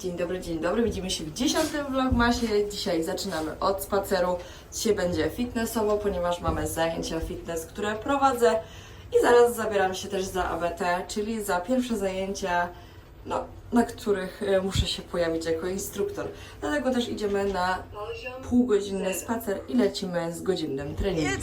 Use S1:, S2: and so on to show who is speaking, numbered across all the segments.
S1: Dzień dobry, dzień dobry. Widzimy się w dziesiątym vlogmasie. Dzisiaj zaczynamy od spaceru. Dzisiaj będzie fitnessowo, ponieważ mamy zajęcia fitness, które prowadzę i zaraz zabieram się też za ABT, czyli za pierwsze zajęcia, no, na których e, muszę się pojawić jako instruktor. Dlatego też idziemy na półgodzinny spacer i lecimy z godzinnym treningiem.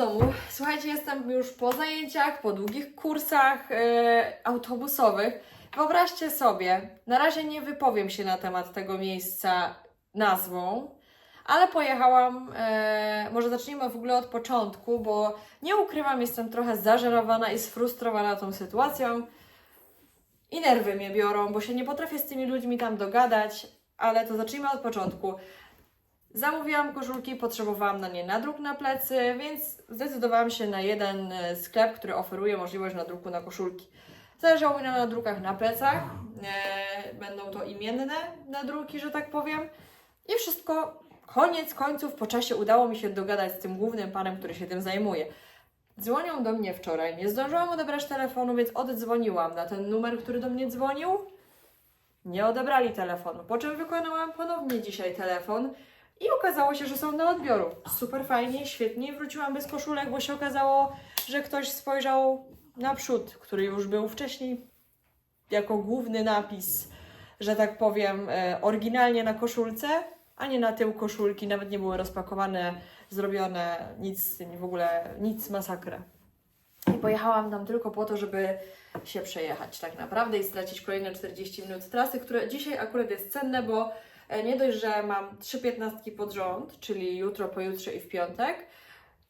S1: Domu. Słuchajcie, jestem już po zajęciach, po długich kursach e, autobusowych. Wyobraźcie sobie, na razie nie wypowiem się na temat tego miejsca nazwą, ale pojechałam. E, może zacznijmy w ogóle od początku, bo nie ukrywam, jestem trochę zażenowana i sfrustrowana tą sytuacją. I nerwy mnie biorą, bo się nie potrafię z tymi ludźmi tam dogadać, ale to zacznijmy od początku. Zamówiłam koszulki, potrzebowałam na nie nadruk na plecy, więc zdecydowałam się na jeden e, sklep, który oferuje możliwość nadruku na koszulki. Zależało mi na nadrukach na plecach, e, będą to imienne nadruki, że tak powiem. I wszystko, koniec końców, po czasie udało mi się dogadać z tym głównym panem, który się tym zajmuje. Dzwonią do mnie wczoraj, nie zdążyłam odebrać telefonu, więc oddzwoniłam na ten numer, który do mnie dzwonił. Nie odebrali telefonu, po czym wykonałam ponownie dzisiaj telefon i okazało się, że są na odbioru. Super fajnie, świetnie. Wróciłam bez koszulek, bo się okazało, że ktoś spojrzał naprzód, który już był wcześniej jako główny napis, że tak powiem, e, oryginalnie na koszulce, a nie na tył koszulki. Nawet nie były rozpakowane, zrobione, nic w ogóle, nic masakra. I pojechałam tam tylko po to, żeby się przejechać tak naprawdę i stracić kolejne 40 minut trasy, które dzisiaj akurat jest cenne, bo nie dość, że mam trzy piętnastki pod rząd, czyli jutro, pojutrze i w piątek,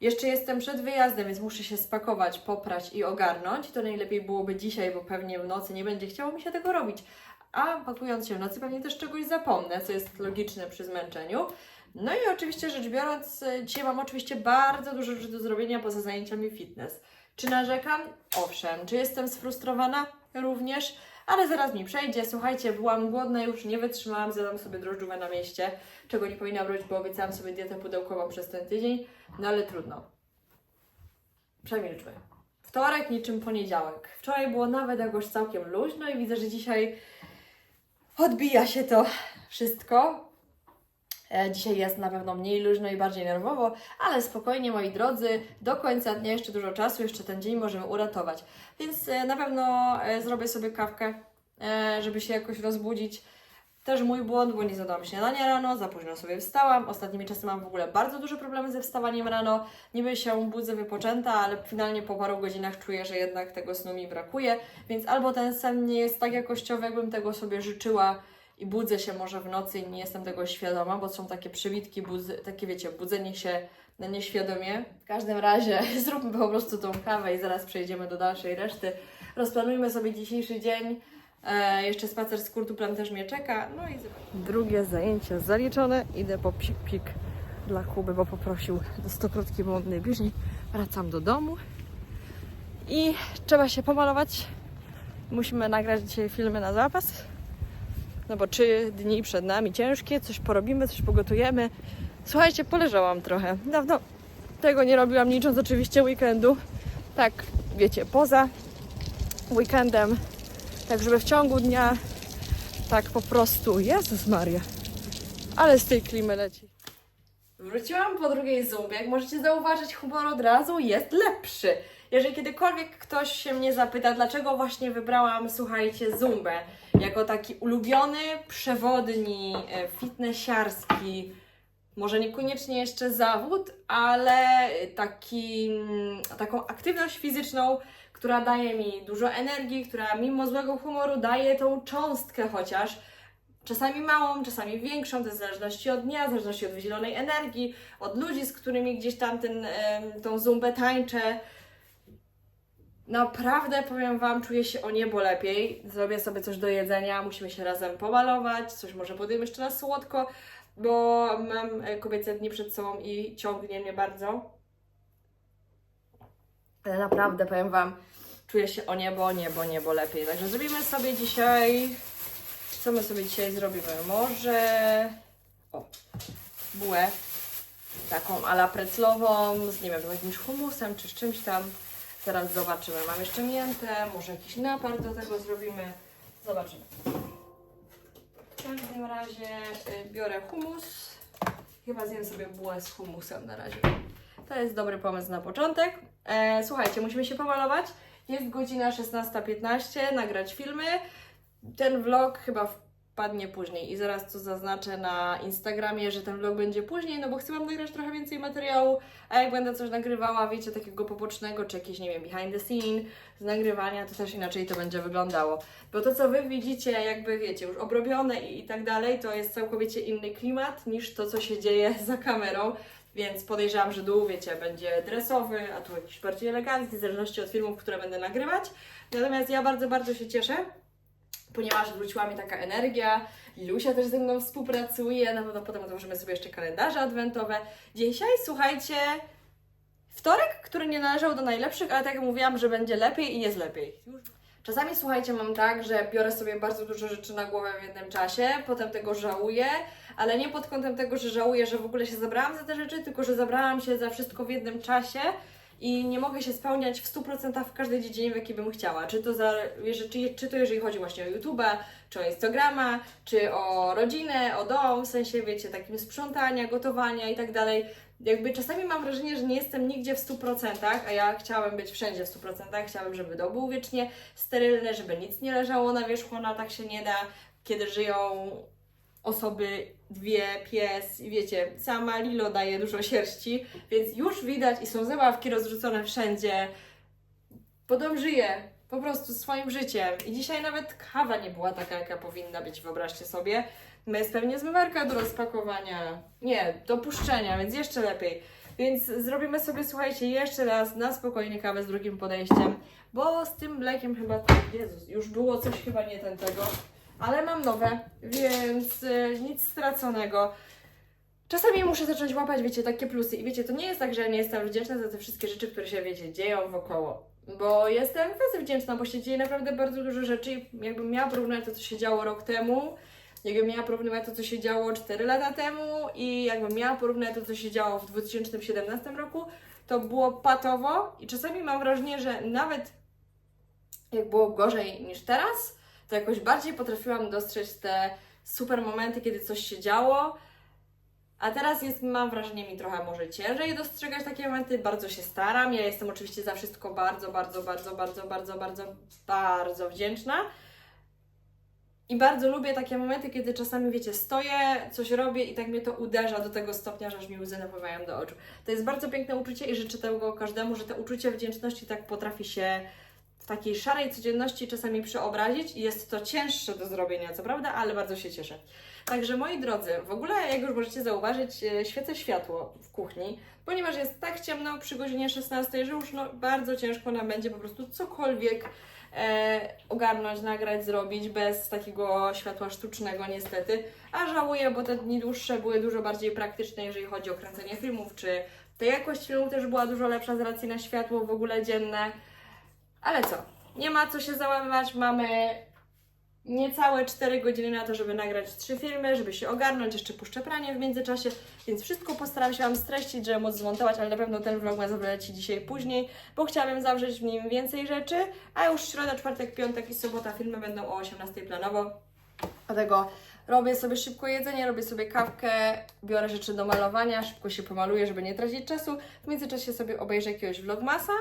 S1: jeszcze jestem przed wyjazdem, więc muszę się spakować, poprać i ogarnąć. To najlepiej byłoby dzisiaj, bo pewnie w nocy nie będzie chciało mi się tego robić. A pakując się w nocy pewnie też czegoś zapomnę, co jest logiczne przy zmęczeniu. No i oczywiście rzecz biorąc, e, dzisiaj mam oczywiście bardzo dużo rzeczy do zrobienia poza zajęciami fitness. Czy narzekam? Owszem. Czy jestem sfrustrowana? Również. Ale zaraz mi przejdzie. Słuchajcie, byłam głodna, już nie wytrzymałam, zjadłam sobie drożdżówę na mieście, czego nie powinnam robić, bo obiecałam sobie dietę pudełkową przez ten tydzień. No ale trudno. Przemilczmy. Wtorek niczym poniedziałek. Wczoraj było nawet jakoś całkiem luźno i widzę, że dzisiaj odbija się to wszystko. E, Dzisiaj jest na pewno mniej luźno i bardziej nerwowo, ale spokojnie, moi drodzy, do końca dnia jeszcze dużo czasu, jeszcze ten dzień możemy uratować. Więc e, na pewno e, zrobię sobie kawkę, żeby się jakoś rozbudzić. Też mój błąd, bo nie zjadłam śniadania rano, za późno sobie wstałam. Ostatnimi czasy mam w ogóle bardzo duże problemy ze wstawaniem rano. Niby się budzę wypoczęta, ale finalnie po paru godzinach czuję, że jednak tego snu mi brakuje. Więc albo ten sen nie jest tak jakościowy, jakbym tego sobie życzyła, i budzę się może w nocy i nie jestem tego świadoma, bo są takie przybitki, budzy, takie wiecie, budzenie się na nieświadomie. W każdym razie zróbmy po prostu tą kawę i zaraz przejdziemy do dalszej reszty. Rozplanujmy sobie dzisiejszy dzień. E, jeszcze spacer z kurtuplem też mnie czeka. No i drugie zajęcie zaliczone. Idę po psik-pik dla Kuby, bo poprosił do stokrotki, bo najbliżej wracam do domu. I trzeba się pomalować. Musimy nagrać dzisiaj filmy na zapas. No bo trzy dni przed nami ciężkie, coś porobimy, coś pogotujemy. Słuchajcie, poleżałam trochę. Dawno tego nie robiłam, licząc oczywiście weekendu. Tak, wiecie, poza weekendem, tak żeby w ciągu dnia, tak po prostu, Jezus Maria, ale z tej klimy leci. Wróciłam po drugiej zumbie. Jak możecie zauważyć, humor od razu jest lepszy. Jeżeli kiedykolwiek ktoś się mnie zapyta, dlaczego właśnie wybrałam, słuchajcie, zumbę jako taki ulubiony przewodni, e, fitnessiarski, może niekoniecznie jeszcze zawód, ale taki, mm, taką aktywność fizyczną, która daje mi dużo energii, która mimo złego humoru daje tą cząstkę chociaż, czasami małą, czasami większą, to w zależności od dnia, w zależności od wydzielonej energii, od ludzi, z którymi gdzieś tam ten, tą zumbę tańczę. Naprawdę powiem Wam, czuję się o niebo lepiej. Zrobię sobie coś do jedzenia, musimy się razem pomalować, coś może podjemy jeszcze na słodko, bo mam e, kobiece dni przed sobą i ciągnie mnie bardzo. Ale naprawdę powiem Wam, czuję się o niebo, niebo, niebo lepiej. Także zrobimy sobie dzisiaj, co my sobie dzisiaj zrobimy? Może, o, bułę taką ala preclową, z nie wiem, jakimś humusem czy z czymś tam. Zaraz zobaczymy. Mam jeszcze miętę, może jakiś napar do tego zrobimy. Zobaczymy. W każdym razie y, biorę humus. Chyba zjem sobie bułę z humusem na razie. To jest dobry pomysł na początek. E, słuchajcie, musimy się pomalować. Jest godzina 16.15, nagrać filmy. Ten vlog chyba wpadnie później i zaraz to zaznaczę na Instagramie, że ten vlog będzie później, no bo chcę Wam nagrać trochę więcej materiału, a jak będę coś nagrywała, wiecie, takiego pobocznego, czy jakieś, nie wiem, behind the scene z nagrywania, to też inaczej to będzie wyglądało. Bo to, co Wy widzicie, jakby wiecie, już obrobione i, i tak dalej, to jest całkowicie inny klimat niż to, co się dzieje za kamerą. Więc podejrzewam, że dół, wiecie, będzie dresowy, a tu jakiś bardziej elegancki, w zależności od filmów, które będę nagrywać. Natomiast ja bardzo, bardzo się cieszę, ponieważ wróciła mi taka energia. Lusia też ze mną współpracuje, na pewno potem otworzymy sobie jeszcze kalendarze adwentowe. Dzisiaj, słuchajcie, wtorek, który nie należał do najlepszych, ale tak jak mówiłam, że będzie lepiej i jest lepiej. Czasami, słuchajcie, mam tak, że biorę sobie bardzo dużo rzeczy na głowę w jednym czasie, potem tego żałuję, ale nie pod kątem tego, że żałuję, że w ogóle się zabrałam za te rzeczy, tylko że zabrałam się za wszystko w jednym czasie i nie mogę się spełniać w 100% w każdej dziedzinie, w jakiej bym chciała. Czy to, za, czy, czy to jeżeli chodzi właśnie o YouTube'a, czy o Instagrama, czy o rodzinę, o dom, w sensie, wiecie, takim sprzątania, gotowania i tak dalej. Jakby czasami mam wrażenie, że nie jestem nigdzie w 100%, a ja chciałabym być wszędzie w 100%. Chciałabym, żeby dom był wiecznie sterylny, żeby nic nie leżało na wierzchu, no tak się nie da, kiedy żyją osoby, dwie, pies i wiecie, sama Lilo daje dużo sierści, więc już widać i są zabawki rozrzucone wszędzie. Bo dom żyje po prostu swoim życiem. I dzisiaj nawet kawa nie była taka, jaka powinna być, wyobraźcie sobie. No jest pewnie zmywarka do rozpakowania. Nie, do puszczenia, więc jeszcze lepiej. Więc zrobimy sobie, słuchajcie, jeszcze raz na spokojnie kawę z drugim podejściem, bo z tym mlekiem chyba, Jezus, już było coś chyba nie ten tego, ale mam nowe, więc y, nic straconego. Czasami muszę zacząć łapać, wiecie, takie plusy. I wiecie, to nie jest tak, że nie jestem wdzięczna za te wszystkie rzeczy, które się, wiecie, dzieją wokoło. Bo jestem bardzo wdzięczna, bo się dzieje naprawdę bardzo dużo rzeczy. I Jakbym miała porównywać to, co się działo rok temu, jakbym miała porównywać to, co się działo 4 lata temu i jakbym miała porównywać to, co się działo w 2017 roku, to było patowo i czasami mam wrażenie, że nawet jak było gorzej niż teraz, to jakoś bardziej potrafiłam dostrzec te super momenty, kiedy coś się działo. A teraz jest, mam wrażenie, mi trochę może ciężej dostrzegać takie momenty. Bardzo się staram. Ja jestem oczywiście za wszystko bardzo, bardzo, bardzo, bardzo, bardzo, bardzo, bardzo wdzięczna. I bardzo lubię takie momenty, kiedy czasami, wiecie, stoję, coś robię i tak mnie to uderza do tego stopnia, że aż mi łzy napływają do oczu. To jest bardzo piękne uczucie i życzę tego każdemu, że to uczucie wdzięczności tak potrafi się takiej szarej codzienności czasami przeobrazić jest to cięższe do zrobienia, co prawda, ale bardzo się cieszę. Także moi drodzy, w ogóle jak już możecie zauważyć, e, świecę światło w kuchni, ponieważ jest tak ciemno przy godzinie 16, że już no, bardzo ciężko nam będzie po prostu cokolwiek e, ogarnąć, nagrać, zrobić bez takiego światła sztucznego niestety. A żałuję, bo te dni dłuższe były dużo bardziej praktyczne, jeżeli chodzi o kręcenie filmów, czy ta jakość filmu też była dużo lepsza z racji na światło w ogóle dzienne. Ale co? Nie ma co się załamywać, mamy niecałe 4 godziny na to, żeby nagrać trzy filmy, żeby się ogarnąć, jeszcze puszczę pranie w międzyczasie, więc wszystko postaram się Wam streścić, żeby móc zmontować, ale na pewno ten vlog ma wyleci dzisiaj później, bo chciałabym zawrzeć w nim więcej rzeczy, a już środa, czwartek, piątek i sobota filmy będą o 18 planowo. Dlatego robię sobie szybko jedzenie, robię sobie kawkę, biorę rzeczy do malowania, szybko się pomaluję, żeby nie tracić czasu. W międzyczasie sobie obejrzę jakiegoś vlogmasa,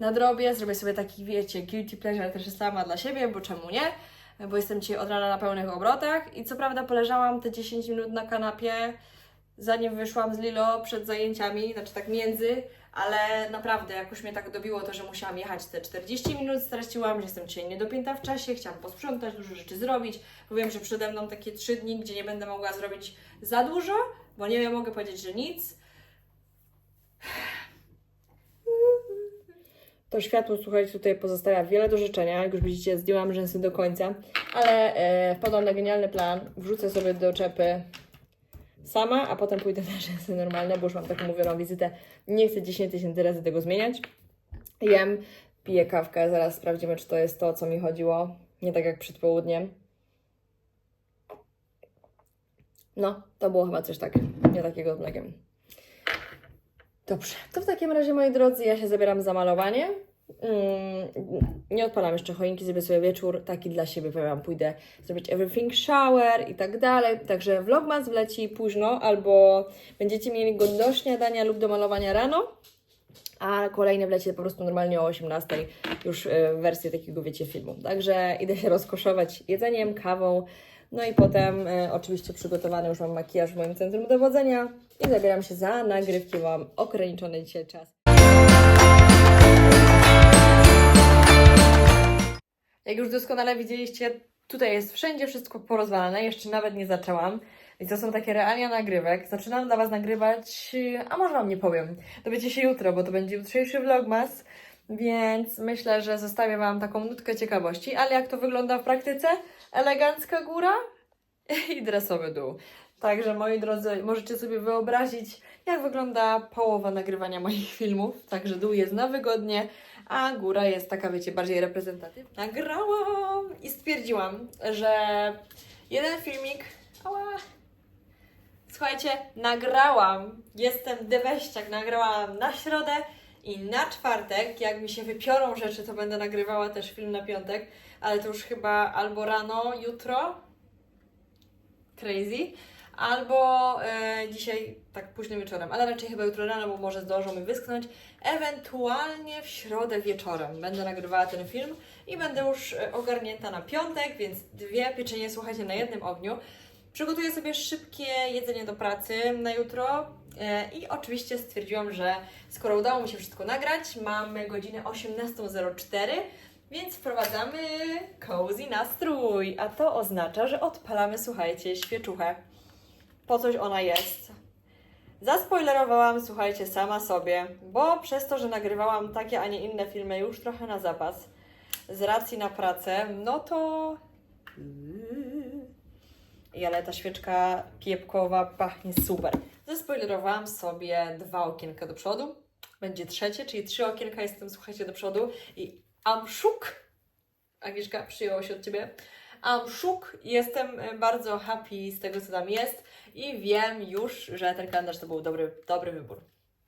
S1: nadrobię, zrobię sobie taki, wiecie, guilty pleasure też sama dla siebie, bo czemu nie? Bo jestem dzisiaj od rana na pełnych obrotach i co prawda poleżałam te 10 minut na kanapie, zanim wyszłam z Lilo przed zajęciami, znaczy tak między, ale naprawdę jakoś mnie tak dobiło to, że musiałam jechać te 40 minut, straciłam, że jestem dzisiaj niedopięta w czasie, chciałam posprzątać, dużo rzeczy zrobić, bo wiem, że przede mną takie 3 dni, gdzie nie będę mogła zrobić za dużo, bo nie wiem, mogę powiedzieć, że nic. To światło, słuchajcie, tutaj pozostawia wiele do życzenia. Jak już widzicie, zdjęłam rzęsy do końca, ale e, wpadłam na genialny plan. Wrzucę sobie do czepy sama, a potem pójdę na rzęsy normalne, bo już mam taką mówioną wizytę. Nie chcę 10 tysięcy razy tego zmieniać. Jem Piję kawkę, zaraz sprawdzimy, czy to jest to, o co mi chodziło. Nie tak jak przed południem. No, to było chyba coś tak, nie takiego z mlekiem. Dobrze, to w takim razie, moi drodzy, ja się zabieram za malowanie. Mm, nie odpalam jeszcze choinki, zrobię sobie wieczór taki dla siebie, powiem pójdę zrobić everything shower i tak dalej. Także vlogmas wleci późno, albo będziecie mieli go do śniadania lub do malowania rano, a kolejny wleci po prostu normalnie o 18 już e, w wersji takiego, wiecie, filmu. Także idę się rozkoszować jedzeniem, kawą, no i potem e, oczywiście przygotowany już mam makijaż w moim centrum dowodzenia i zabieram się za nagrywki, mam ograniczony dzisiaj czas. Jak już doskonale widzieliście, tutaj jest wszędzie wszystko porozwalane, jeszcze nawet nie zaczęłam. I to są takie realia nagrywek. Zaczynam dla Was nagrywać, a może Wam nie powiem. Dowiecie się jutro, bo to będzie jutrzejszy vlogmas, więc myślę, że zostawię Wam taką nutkę ciekawości. Ale jak to wygląda w praktyce? Elegancka góra i dresowy dół. Także moi drodzy, możecie sobie wyobrazić, jak wygląda połowa nagrywania moich filmów. Także dół jest na wygodnie, a góra jest taka, wiecie, bardziej reprezentatywna. Nagrałam i stwierdziłam, że jeden filmik. Ała. Słuchajcie, nagrałam, jestem deweściak, nagrałam na środę i na czwartek, jak mi się wypiorą rzeczy, to będę nagrywała też film na piątek, ale to już chyba albo rano, jutro, crazy, albo e, dzisiaj tak późnym wieczorem, ale raczej chyba jutro rano, bo może zdążą mi wyschnąć. Ewentualnie w środę wieczorem będę nagrywała ten film i będę już e, ogarnięta na piątek, więc dwie pieczenie, słuchajcie, na jednym ogniu. Przygotuję sobie szybkie jedzenie do pracy na jutro e, i oczywiście stwierdziłam, że skoro udało mi się wszystko nagrać, mamy godzinę 18.04, więc wprowadzamy cozy nastrój, a to oznacza, że odpalamy, słuchajcie, świeczuchę. Po coś ona jest. Zaspoilerowałam, słuchajcie, sama sobie, bo przez to, że nagrywałam takie, a nie inne filmy już trochę na zapas, z racji na pracę, no to... I ale ta świeczka kiepkowa pachnie super. Zaspoilerowałam sobie dwa okienka do przodu. Będzie trzecie, czyli trzy okienka jestem, słuchajcie, do przodu i am szuk. Agnieszka, przyjęło się od Ciebie. Am szuk. Jestem e, bardzo happy z tego, co tam jest i wiem już, że ten kalendarz to był dobry, dobry wybór.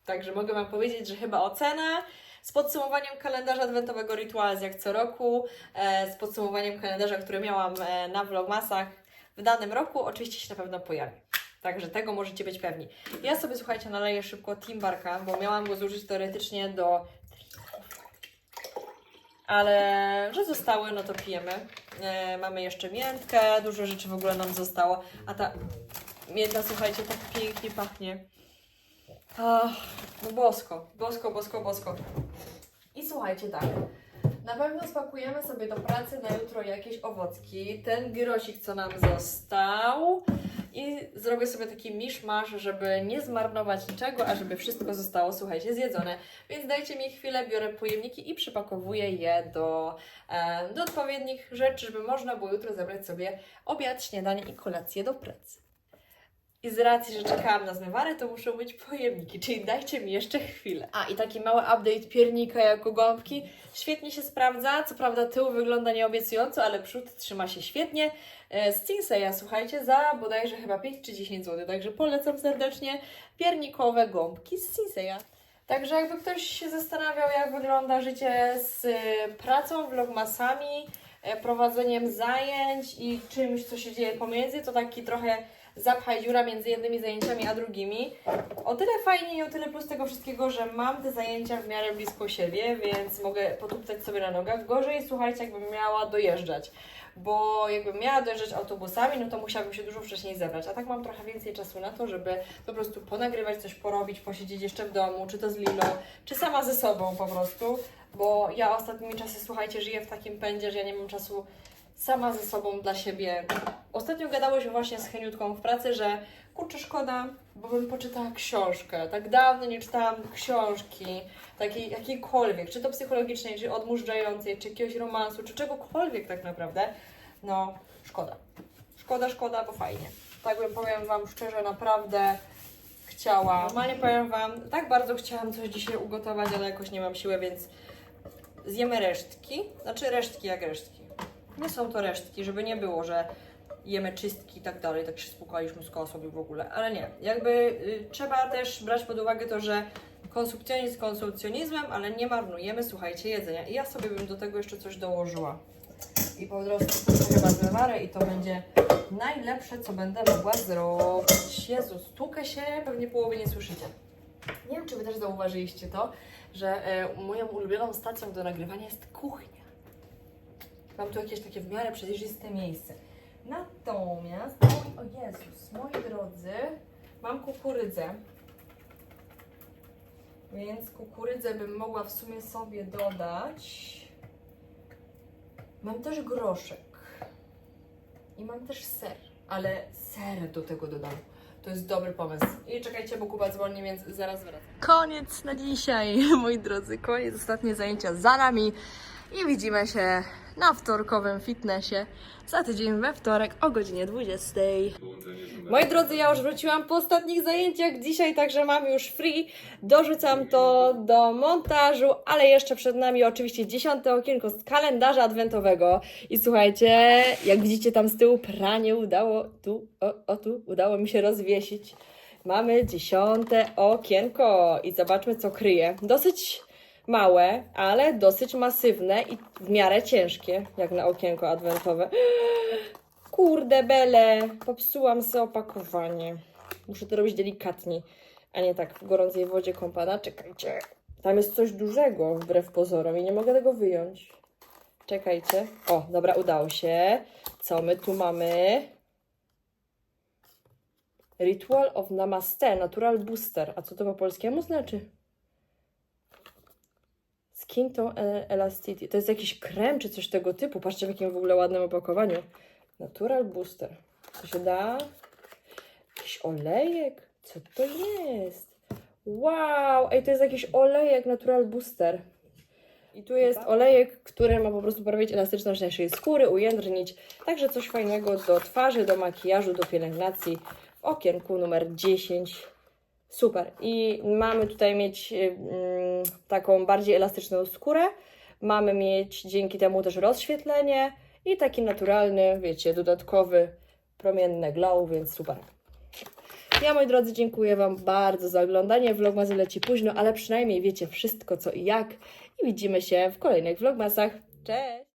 S1: Także mogę Wam powiedzieć, że chyba ocena z podsumowaniem kalendarza adwentowego Rituals jak co roku, e, z podsumowaniem kalendarza, który miałam e, na vlogmasach w danym roku, oczywiście się na pewno pojawi. Także tego możecie być pewni. Ja sobie, słuchajcie, naleję szybko Timbarka, bo miałam go zużyć teoretycznie do ale że zostały, no to pijemy. E, mamy jeszcze miętkę, dużo rzeczy w ogóle nam zostało, a ta mięta, słuchajcie, tak pięknie pachnie. Ach, no bosko, bosko, bosko, bosko. I słuchajcie, tak. Na pewno spakujemy sobie do pracy na jutro jakieś owocki. Ten gyrosik, co nam został. I zrobię sobie taki miszmasz, żeby nie zmarnować niczego, a żeby wszystko zostało, słuchajcie, zjedzone. Więc dajcie mi chwilę, biorę pojemniki i przypakowuję je do, e, do odpowiednich rzeczy, żeby można było jutro zabrać sobie obiad, śniadanie i kolację do pracy. I z racji, że czekałam na zmywary, to muszą być pojemniki, czyli dajcie mi jeszcze chwilę. A i taki mały update piernika jako gąbki. Świetnie się sprawdza, co prawda tył wygląda nieobiecująco, ale przód trzyma się świetnie. E, Z Cinseya, słuchajcie, za bodajże chyba 5 czy 10 zł, także polecam serdecznie piernikowe gąbki z Cinseya. Także jakby ktoś się zastanawiał, jak wygląda życie z y, pracą, vlogmasami, e, prowadzeniem zajęć i czymś, co się dzieje pomiędzy, to taki trochę zapchaj dziura między jednymi zajęciami a drugimi. O tyle fajnie i o tyle plus tego wszystkiego, że mam te zajęcia w miarę blisko siebie, więc mogę potuptać sobie na nogach. Gorzej, słuchajcie, jakbym miała dojeżdżać. Bo jakbym miała dojeżdżać autobusami, no to musiałabym się dużo wcześniej zebrać. A tak mam trochę więcej czasu na to, żeby po prostu ponagrywać, coś porobić, posiedzieć jeszcze w domu, czy to z Lilą, czy sama ze sobą po prostu. Bo ja ostatnimi czasy, słuchajcie, żyję w takim pędzie, że ja nie mam czasu sama ze sobą dla siebie. Ostatnio gadałyśmy właśnie z Heniutką w pracy, że kurczę szkoda, bo bym poczytała książkę. Tak dawno nie czytałam książki, takiej jakiejkolwiek, czy to psychologicznej, czy odmurzającej, czy jakiegoś romansu, czy czegokolwiek tak naprawdę. No, szkoda. Szkoda, szkoda, bo fajnie. Tak bym powiem Wam szczerze, naprawdę chciała. Normalnie powiem Wam, tak bardzo chciałam coś dzisiaj ugotować, ale jakoś nie mam siły, więc zjemy resztki, znaczy resztki jak resztki. Nie są to resztki, żeby nie było, że jemy czystki i tak dalej, tak się spłukaliśmy z sobie w ogóle, ale nie. Jakby y, trzeba też brać pod uwagę to, że konsumpcjonizm konsumpcjonizmem, ale nie marnujemy, słuchajcie, jedzenia. I ja sobie bym do tego jeszcze coś dołożyła. I po prostu chyba zlewarę i to będzie najlepsze, co będę mogła zrobić. Jezus, tłukę się, pewnie połowy nie słyszycie. Nie wiem, czy Wy też zauważyliście to, że e, moją ulubioną stacją do nagrywania jest kuchnia. Mam tu jakieś takie w miarę przejrzyste miejsce. Natomiast, oj, o Jezus, moi drodzy, mam kukurydzę. Więc kukurydzę bym mogła w sumie sobie dodać. Mam też groszek. I mam też ser, ale ser do tego dodam. To jest dobry pomysł. I czekajcie, bo Kuba dzwoni, więc zaraz wracam. Koniec na dzisiaj, moi drodzy. Koniec, ostatnie zajęcia za nami. I widzimy się na wtorkowym fitnessie za tydzień we wtorek o godzinie 20. Moi drodzy, ja już wróciłam po ostatnich zajęciach dzisiaj, także mam już free. Dorzucam to do montażu, ale jeszcze przed nami oczywiście dziesiąte okienko z kalendarza adwentowego. I słuchajcie, jak widzicie tam z tyłu pranie udało, tu, o, o tu, udało mi się rozwiesić. Mamy dziesiąte okienko i zobaczmy co kryje. Dosyć małe, ale dosyć masywne i w miarę ciężkie, jak na okienko adwentowe. Kurde bele, popsułam sobie opakowanie. Muszę to robić delikatniej, a nie tak w gorącej wodzie kąpana. Czekajcie. Tam jest coś dużego, wbrew pozorom i nie mogę tego wyjąć. Czekajcie. O, dobra, udało się. Co my tu mamy? Ritual of Namaste, Natural Booster. A co to po polskiemu znaczy? Skin Tone Elasticity. To jest jakiś krem czy coś tego typu. Patrzcie w jakim w ogóle ładnym opakowaniu. Natural Booster. To się da? Jakiś olejek? Co to jest? Wow! Ej, to jest jakiś olejek Natural Booster. I tu jest olejek, który ma po prostu poprawić elastyczność naszej skóry, ujędrnić. Także coś fajnego do twarzy, do makijażu, do pielęgnacji w okienku numer 10. Super. I mamy tutaj mieć y, mm, taką bardziej elastyczną skórę. Mamy mieć dzięki temu też rozświetlenie i taki naturalny, wiecie, dodatkowy, promienny glow, więc super. Ja, moi drodzy, dziękuję Wam bardzo za oglądanie. Vlogmas leci późno, ale przynajmniej wiecie wszystko co i jak. I widzimy się w kolejnych vlogmasach. Cześć!